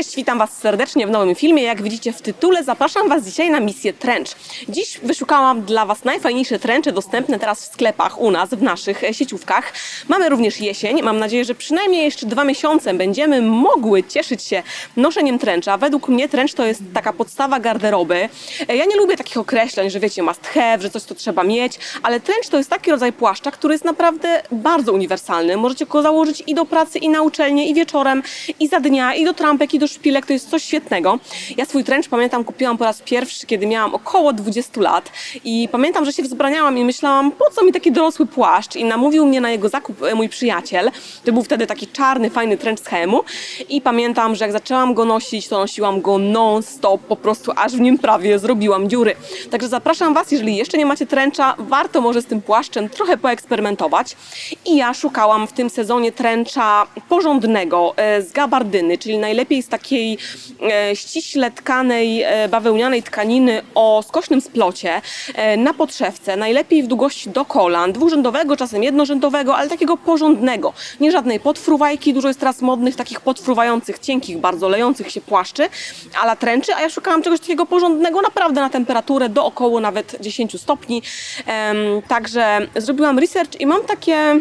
Cześć, witam Was serdecznie w nowym filmie. Jak widzicie w tytule, zapraszam Was dzisiaj na misję Trench. Dziś wyszukałam dla Was najfajniejsze trencze dostępne teraz w sklepach u nas, w naszych e, sieciówkach. Mamy również jesień. Mam nadzieję, że przynajmniej jeszcze dwa miesiące będziemy mogły cieszyć się noszeniem trencha. Według mnie trench to jest taka podstawa garderoby. E, Ja nie lubię takich określeń, że wiecie, must have, że coś to trzeba mieć, ale trench to jest taki rodzaj płaszcza, który jest naprawdę bardzo uniwersalny. Możecie go założyć i do pracy, i na uczelnię, i wieczorem, i za dnia, i do trampek, i do szpilek. To jest coś świetnego. Ja swój trench pamiętam kupiłam po raz pierwszy, kiedy miałam około 20 lat i pamiętam, że się wzbraniałam i myślałam, po co mi taki dorosły płaszcz i namówił mnie na jego zakup e, mój przyjaciel. To był wtedy taki czarny, fajny trench z Hemu i pamiętam, że jak zaczęłam go nosić, to nosiłam go non-stop, po prostu aż w nim prawie zrobiłam dziury. Także zapraszam Was, jeżeli jeszcze nie macie trencha, warto może z tym płaszczem trochę poeksperymentować. I ja szukałam w tym sezonie trencha porządnego, e, z gabardyny, czyli najlepiej z takiej e, ściśle tkanej, e, bawełnianej tkaniny o skośnym splocie, e, na podszewce, najlepiej w długości do kolan, dwurzędowego, czasem jednorzędowego, ale takiego porządnego. Nie żadnej podfruwajki, dużo jest teraz modnych, takich podfruwających, cienkich, bardzo lejących się płaszczy, ala tręczy, a ja szukałam czegoś takiego porządnego, naprawdę na temperaturę do około nawet 10 stopni. Także zrobiłam research i mam takie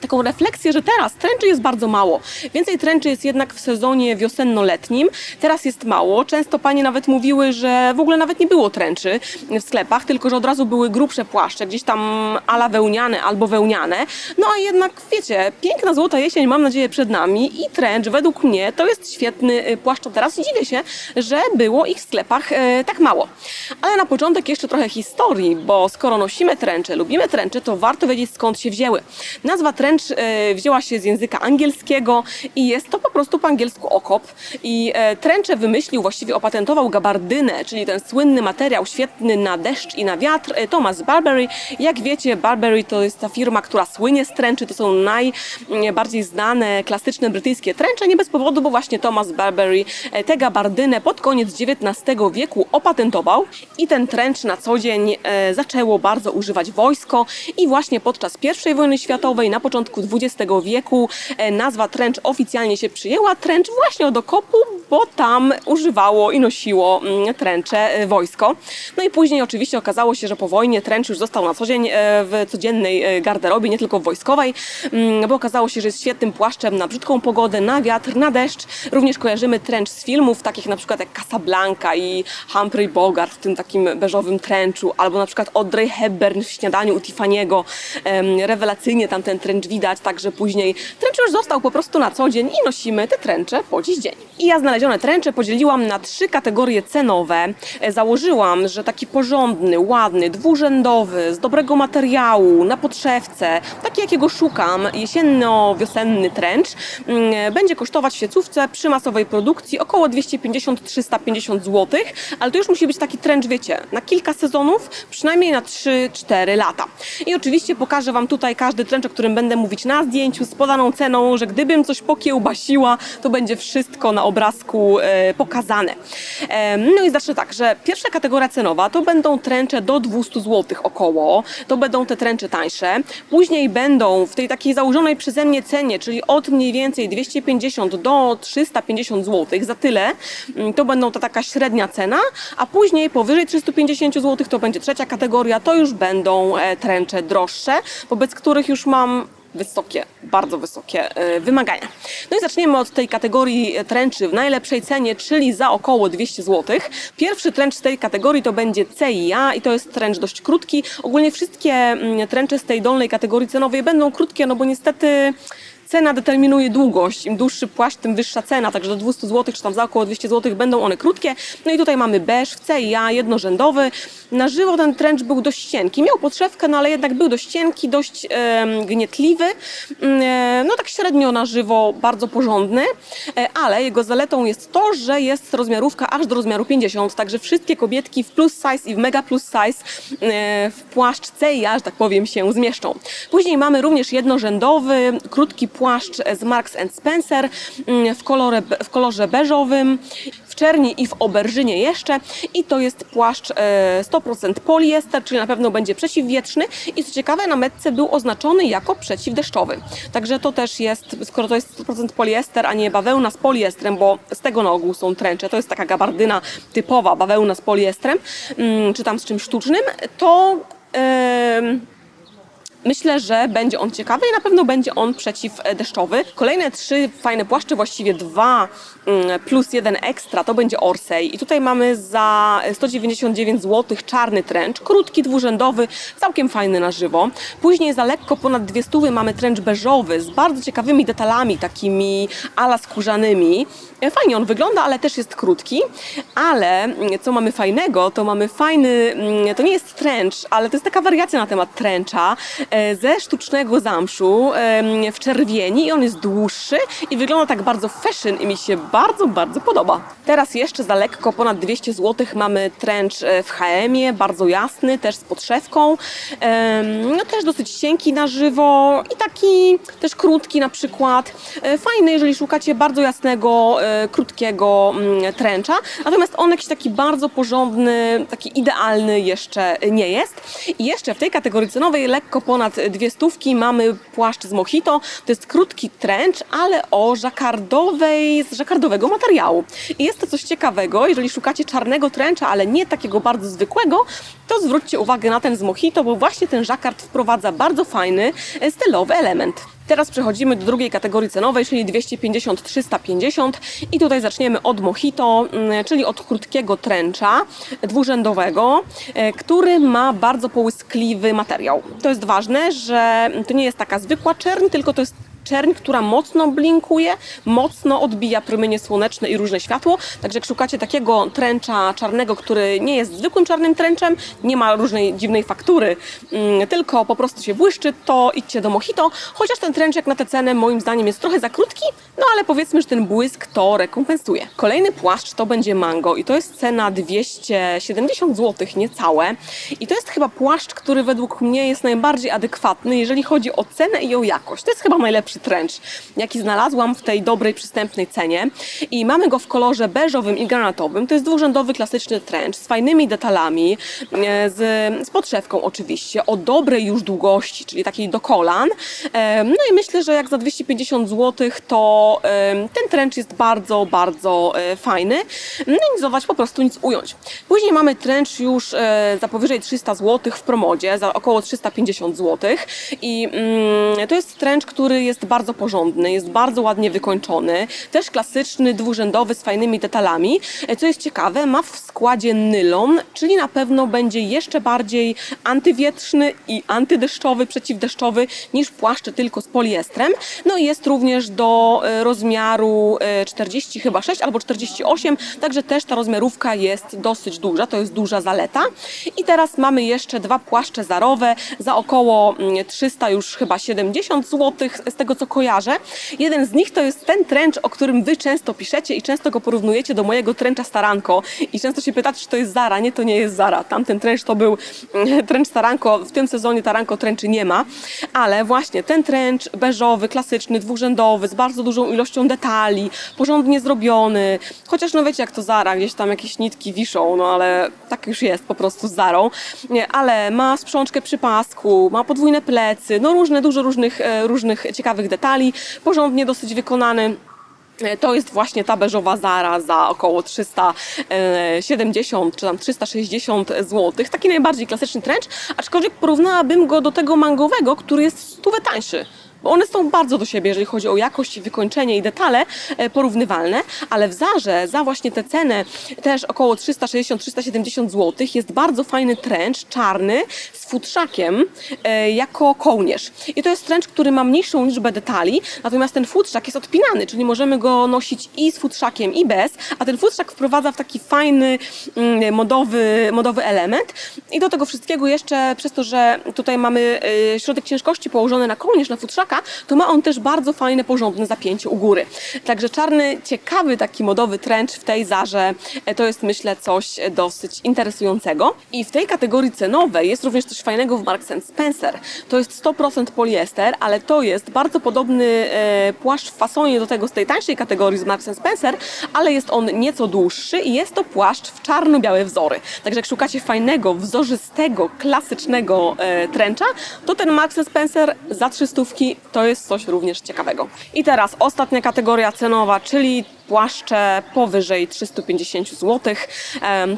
taką refleksję, że teraz tręczy jest bardzo mało. Więcej tręczy jest jednak w sezonie wiosenno-letnim. Teraz jest mało. Często panie nawet mówiły, że w ogóle nawet nie było tręczy w sklepach, tylko że od razu były grubsze płaszcze, gdzieś tam ala wełniane albo wełniane. No a jednak wiecie, piękna złota jesień mam nadzieję przed nami i tręcz według mnie to jest świetny y, płaszcz od teraz dziwię się, że było ich w sklepach e, tak mało. Ale na początek jeszcze trochę historii, bo skoro nosimy tręcze, lubimy tręcze, to warto wiedzieć skąd się wzięły. Nazwa tręcz e, wzięła się z języka angielskiego i jest to po prostu po angielsku okop. I e, tręcze wymyślił, właściwie opatentował gabardynę, czyli ten słynny materiał świetny na deszcz i na wiatr, e, Thomas Barbery. Jak wiecie, Barbery to jest ta firma, która słynie z tręczy, to są najbardziej znane, klasyczne brytyjskie tręcze, nie bez powodu, bo właśnie Thomas Barbery e, tę gabardynę pod koniec XIX wieku opatentował i ten tręcz na co dzień zaczęło bardzo używać wojsko i właśnie podczas I wojny światowej, na początku XX wieku. E, nazwa tręcz oficjalnie się przyjęła, tręcz właśnie od okopu, bo tam używało i nosiło mm, tręcze e, wojsko. No i później oczywiście okazało się, że po wojnie tręcz już został na co dzień e, w codziennej e, garderobie, nie tylko w wojskowej, mm, bo okazało się, że jest świetnym płaszczem na brzydką pogodę, na wiatr, na deszcz. Również kojarzymy tręcz z filmów, takich na przykład jak Casablanca i Humphrey Bogart w tym takim beżowym tręczu, albo na przykład Audrey Hepburn w śniadaniu u Tiffany'ego. Rewelacyjnie tam ten tręcz widać, także później tręcz już został po prostu na co dzień i nosimy te tręcze po dziś dzień. I ja znalezione tręcze podzieliłam na trzy kategorie cenowe. E, Założyłam, że taki porządny, ładny, dwurzędowy, z dobrego materiału, na podszewce, taki jakiego szukam, jesienno-wiosenny tręcz, mm, będzie kosztować w siecówce przy masowej produkcji około 250-350 zł, ale to już musi być taki tręcz, wiecie, na kilka sezonów, przynajmniej na 3-4 lata. I oczywiście pokażę Wam tutaj każdy tręcz, o którym będę mówić na zdjęciu, z podaną ceną, że gdybym coś pokiełbasiła, to będzie wszystko na obrazku e, pokazane. No i zacznę tak, że pierwsza kategoria cenowa to będą tręcze do 200 zł około, to będą te tręcze tańsze. Później będą w tej takiej założonej przeze mnie cenie, czyli od mniej więcej 250 do 350 zł, za tyle mm, to będą ta taka średnia cena, a później powyżej 350 zł to będzie trzecia kategoria, to już będą e, tręcze droższe, wobec których już mam wysokie, bardzo wysokie e, wymagania. No i zaczniemy od tej kategorii tręczy w najlepszej cenie, czyli za około 200 zł. Pierwszy tręcz z tej kategorii to będzie CIA i to jest tręcz dość krótki. Ogólnie wszystkie mm, tręcze z tej dolnej kategorii cenowej będą krótkie, no bo niestety Cena determinuje długość. Im dłuższy płaszcz, tym wyższa cena. Także do 200 zł, czy tam za około 200 zł będą one krótkie. No i tutaj mamy beż w CIA, jednorzędowy. Na żywo ten trench był dość cienki. Miał podszewkę, no ale jednak był dość cienki, dość em, gnietliwy. Mm, e, No tak średnio na żywo, bardzo porządny. E, Ale jego zaletą jest to, że jest rozmiarówka aż do rozmiaru 50. Także wszystkie kobietki w plus size i w mega plus size e, w płaszcz CIA, że tak powiem, się zmieszczą. Później mamy również jednorzędowy, krótki płaszcz płaszcz z Marks Spencer mm, w, kolorze, w kolorze beżowym, w czerni i w oberżynie jeszcze. I to jest płaszcz e, 100% poliester, czyli na pewno będzie przeciwwietrzny. I co ciekawe, na metce był oznaczony jako przeciwdeszczowy. Także to też jest, skoro to jest 100% poliester, a nie bawełna z poliestrem, bo z tego na ogół są tręcze, to jest taka gabardyna typowa, bawełna z poliestrem, mm, czy tam z czymś sztucznym, to... em, Myślę, że będzie on ciekawy i na pewno będzie on przeciwdeszczowy. Kolejne trzy fajne płaszcze, właściwie dwa mm, plus jeden ekstra, to będzie Orsay. I tutaj mamy za 199 zł czarny trench, krótki, dwurzędowy, całkiem fajny na żywo. Później za lekko ponad dwie stówy mamy trench beżowy z bardzo ciekawymi detalami, takimi ala skórzanymi. Fajnie on wygląda, ale też jest krótki. Ale mm, co mamy fajnego, to mamy fajny, mm, to nie jest trench, ale to jest taka wariacja na temat trencha ze sztucznego zamszu w czerwieni i on jest dłuższy i wygląda tak bardzo fashion i mi się bardzo, bardzo podoba. Teraz jeszcze za lekko ponad 200 zł mamy trench e, w HM-ie, bardzo jasny, też z podszewką. No też dosyć cienki na żywo i taki też krótki na przykład. E, Fajny, jeżeli szukacie bardzo jasnego, e, krótkiego mm, trencha. Natomiast on jakiś taki bardzo porządny, taki idealny jeszcze nie jest. I jeszcze w tej kategorii cenowej lekko ponad dwie stówki mamy płaszcz z Mojito. To jest krótki trench, ale o żakardowej, z żakardowego materiału. I jest to coś ciekawego, jeżeli szukacie czarnego trencha, ale nie takiego bardzo zwykłego, to zwróćcie uwagę na ten z Mojito, bo właśnie ten żakard wprowadza bardzo fajny, e, stylowy element. Teraz przechodzimy do drugiej kategorii cenowej, czyli 250-350 i tutaj zaczniemy od Mojito, mm, czyli od krótkiego trencha dwurzędowego, e, który ma bardzo połyskliwy materiał. To jest ważne, że to nie jest taka zwykła czerń, tylko to jest czerń, która mocno blinkuje, mocno odbija promienie słoneczne i różne światło. Także jak szukacie takiego tręcza czarnego, który nie jest zwykłym czarnym tręczem, nie ma różnej dziwnej faktury, mm, tylko po prostu się błyszczy, to idźcie do Mojito. Chociaż ten tręcz jak na tę cenę moim zdaniem jest trochę za krótki, no ale powiedzmy, że ten błysk to rekompensuje. Kolejny płaszcz to będzie mango i to jest cena 270 zł niecałe. I to jest chyba płaszcz, który według mnie jest najbardziej adekwatny, jeżeli chodzi o cenę i o jakość. To jest chyba najlepszy trench, jaki znalazłam w tej dobrej, przystępnej cenie. I mamy go w kolorze beżowym i granatowym. To jest dwurzędowy, klasyczny trench z fajnymi detalami, e, z, z podszewką oczywiście, o dobrej już długości, czyli takiej do kolan. E, No i myślę, że jak za 250 zł, to ten trench jest bardzo, bardzo e, fajny. No i dodać, po prostu nic ująć. Później mamy trench już za powyżej 300 zł w promodzie, za około 350 zł. I mm, to jest trench, który jest bardzo porządny, jest bardzo ładnie wykończony, też klasyczny, dwurzędowy z fajnymi detalami. E, Co jest ciekawe, ma w składzie nylon, czyli na pewno będzie jeszcze bardziej antywietrzny i antydeszczowy, przeciwdeszczowy niż płaszcze tylko z poliestrem. No i jest również do e, rozmiaru e, 40 chyba 6 albo 48, także też ta rozmiarówka jest dosyć duża, to jest duża zaleta. I teraz mamy jeszcze dwa płaszcze zarowe za około mm, 300 już chyba 70 zł z tego co kojarzę. Jeden z nich to jest ten trench, o którym wy często piszecie i często go porównujecie do mojego trencha Staranko i często się pytacie, czy to jest Zara. Nie, to nie jest Zara. Tamten trench to był mm, trench Staranko. W tym sezonie Taranko trenchy nie ma, ale właśnie ten trench beżowy, klasyczny, dwurzędowy, z bardzo dużą ilością detali, porządnie zrobiony. Chociaż no wiecie jak to Zara, gdzieś tam jakieś nitki wiszą, no ale tak już jest po prostu z Zarą. Nie, ale ma sprzączkę przy pasku, ma podwójne plecy, no różne, dużo różnych, e, różnych ciekawych detali, porządnie dosyć wykonany. E, To jest właśnie ta beżowa Zara za około 370 czy tam 360 zł. Taki najbardziej klasyczny trench, aczkolwiek porównałabym go do tego mangowego, który jest stówę tańszy. Bo one są bardzo do siebie, jeżeli chodzi o jakość, wykończenie i detale e, porównywalne, ale w Zarze za właśnie tę cenę też około 360-370 zł jest bardzo fajny trench czarny z futrzakiem e, jako kołnierz. I to jest trench, który ma mniejszą liczbę detali, natomiast ten futrzak jest odpinany, czyli możemy go nosić i z futrzakiem i bez, a ten futrzak wprowadza w taki fajny, mm, modowy, modowy element. I do tego wszystkiego jeszcze przez to, że tutaj mamy e, środek ciężkości położony na kołnierz, na futrzaku, sieciówka, to ma on też bardzo fajne, porządne zapięcie u góry. Także czarny, ciekawy taki modowy trench w tej zarze e, to jest myślę coś dosyć interesującego. I w tej kategorii cenowej jest również coś fajnego w Marks Spencer. To jest 100% poliester, ale to jest bardzo podobny e, płaszcz w fasonie do tego z tej tańszej kategorii z Marks Spencer, ale jest on nieco dłuższy i jest to płaszcz w czarno-białe wzory. Także jak szukacie fajnego, wzorzystego, klasycznego e, trencha, to ten Marks Spencer za 300 to jest coś również ciekawego. I teraz ostatnia kategoria cenowa, czyli płaszcze powyżej 350 zł.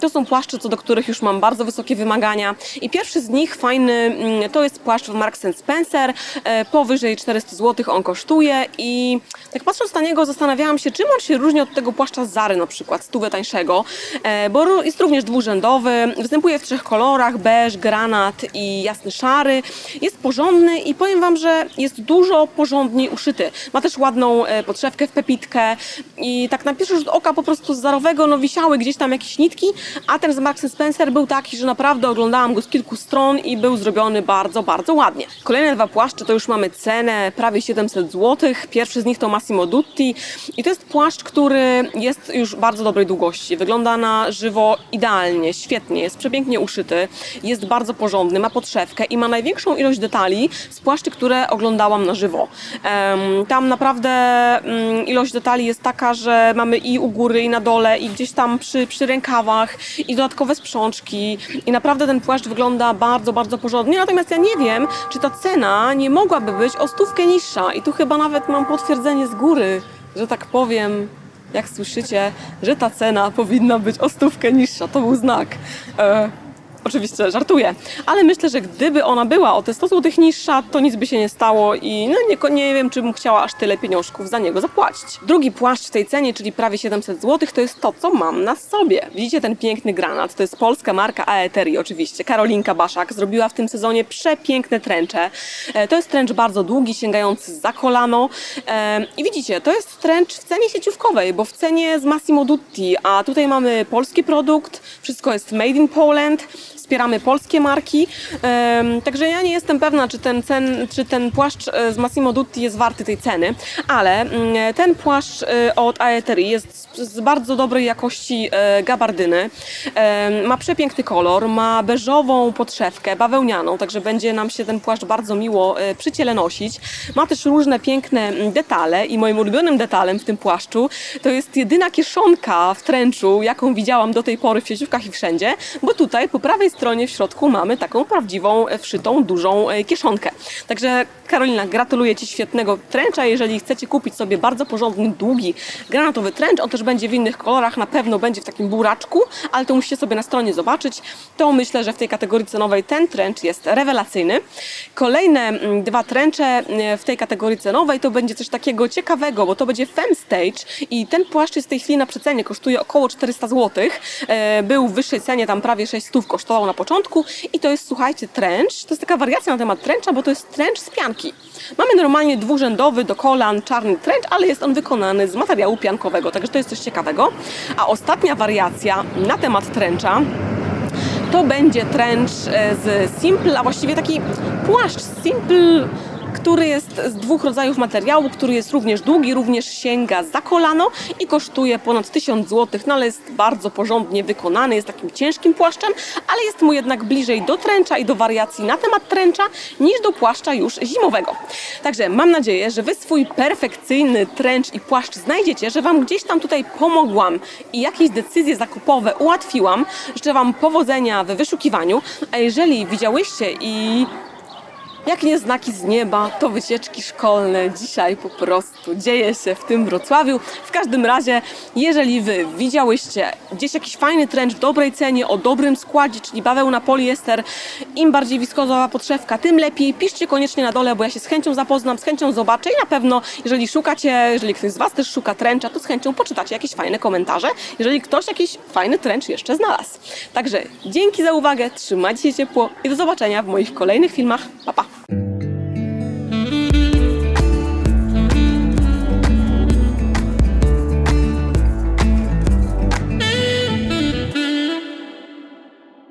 To są płaszcze, co do których już mam bardzo wysokie wymagania. I pierwszy z nich, fajny, mm, to jest płaszcz w Marks Spencer. E, Powyżej 400 zł on kosztuje i tak patrząc na niego zastanawiałam się, czym on się różni od tego płaszcza Zary na przykład, stówę tańszego, E, bo jest również dwurzędowy, występuje w trzech kolorach, beż, granat i jasny szary. Jest porządny i powiem Wam, że jest dużo porządniej uszyty. Ma też ładną e, podszewkę w pepitkę i tak na pierwszy rzut oka po prostu z zarowego no, wisiały gdzieś tam jakieś nitki, a ten z Marks Spencer był taki, że naprawdę oglądałam go z kilku stron i był zrobiony bardzo, bardzo ładnie. Kolejne dwa płaszcze to już mamy cenę prawie 700 zł. Pierwszy z nich to Massimo Dutti i to jest płaszcz, który jest już bardzo dobrej długości. Wygląda na żywo idealnie, świetnie, jest przepięknie uszyty, jest bardzo porządny, ma podszewkę i ma największą ilość detali z płaszczy, które oglądałam na żywo. Em, tam naprawdę mm, ilość detali jest taka, że mamy i u góry, i na dole, i gdzieś tam przy, przy rękawach, i dodatkowe sprzączki. I naprawdę ten płaszcz wygląda bardzo, bardzo porządnie. Natomiast ja nie wiem, czy ta cena nie mogłaby być o stówkę niższa. I tu chyba nawet mam potwierdzenie z góry, że tak powiem, jak słyszycie, że ta cena powinna być o stówkę niższa. To był znak. E, Oczywiście żartuję, ale myślę, że gdyby ona była o te 100 zł niższa, to nic by się nie stało i no nie, nie wiem, czy bym chciała aż tyle pieniążków za niego zapłacić. Drugi płaszcz w tej cenie, czyli prawie 700 zł, to jest to, co mam na sobie. Widzicie ten piękny granat? To jest polska marka Aeteri oczywiście. Karolinka Baszak zrobiła w tym sezonie przepiękne tręcze. E, To jest tręcz bardzo długi, sięgający za kolano. E, I widzicie, to jest tręcz w cenie sieciówkowej, bo w cenie z Massimo Dutti, a tutaj mamy polski produkt, wszystko jest made in Poland wspieramy polskie marki. Także ja nie jestem pewna, czy ten, cen, czy ten płaszcz e, z Massimo Dutti jest warty tej ceny, ale mm, ten płaszcz e, od Aeteri jest z- bardzo dobrej jakości e, gabardyny. Ma przepiękny kolor, ma beżową podszewkę, bawełnianą, także będzie nam się ten płaszcz bardzo miło przy ciele nosić. Ma też różne piękne detale i moim ulubionym detalem w tym płaszczu to jest jedyna kieszonka w tręczu, jaką widziałam do tej pory w sieciówkach i wszędzie, bo tutaj po prawej stronie w środku mamy taką prawdziwą, e, wszytą, dużą e, kieszonkę. Także Karolina, gratuluję Ci świetnego tręcza. Jeżeli chcecie kupić sobie bardzo porządny, długi, granatowy tręcz, on też będzie w innych kolorach, na pewno będzie w takim buraczku, ale to musicie sobie na stronie zobaczyć. To myślę, że w tej kategorii cenowej ten tręcz jest rewelacyjny. Kolejne mm, dwa tręcze e, w tej kategorii cenowej to będzie coś takiego ciekawego, bo to będzie Femstage i ten płaszcz jest w tej chwili na przecenie, kosztuje około 400 zł. Był w wyższej cenie, tam prawie 600 kosztował na początku i to jest, słuchajcie, trench. To jest taka wariacja na temat trencha, bo to jest trench z pianki. Mamy normalnie dwurzędowy do kolan czarny trench, ale jest on wykonany z materiału piankowego, także to jest coś ciekawego. A ostatnia wariacja na temat trencha to będzie trench z Simple, a właściwie taki płaszcz Simple, który jest z dwóch rodzajów materiału, który jest również długi, również sięga za kolano i kosztuje ponad 1000 zł, no ale jest bardzo porządnie wykonany, jest takim ciężkim płaszczem, ale jest mu jednak bliżej do tręcza i do wariacji na temat tręcza niż do płaszcza już zimowego. Także mam nadzieję, że Wy swój perfekcyjny tręcz i płaszcz znajdziecie, że Wam gdzieś tam tutaj pomogłam i jakieś decyzje zakupowe ułatwiłam. Życzę Wam powodzenia w wyszukiwaniu, a jeżeli widziałyście i jak nie znaki z nieba, to wycieczki szkolne dzisiaj po prostu dzieje się w tym Wrocławiu. W każdym razie, jeżeli Wy widziałyście gdzieś jakiś fajny trench w dobrej cenie, o dobrym składzie, czyli bawełna poliester, im bardziej wiskozowa podszewka, tym lepiej. Piszcie koniecznie na dole, bo ja się z chęcią zapoznam, z chęcią zobaczę i na pewno, jeżeli szukacie, jeżeli ktoś z Was też szuka trencha, to z chęcią poczytacie jakieś fajne komentarze, jeżeli ktoś jakiś fajny trench jeszcze znalazł. Także dzięki za uwagę, trzymajcie się ciepło i do zobaczenia w moich kolejnych filmach. Pa, pa! Mm-hmm.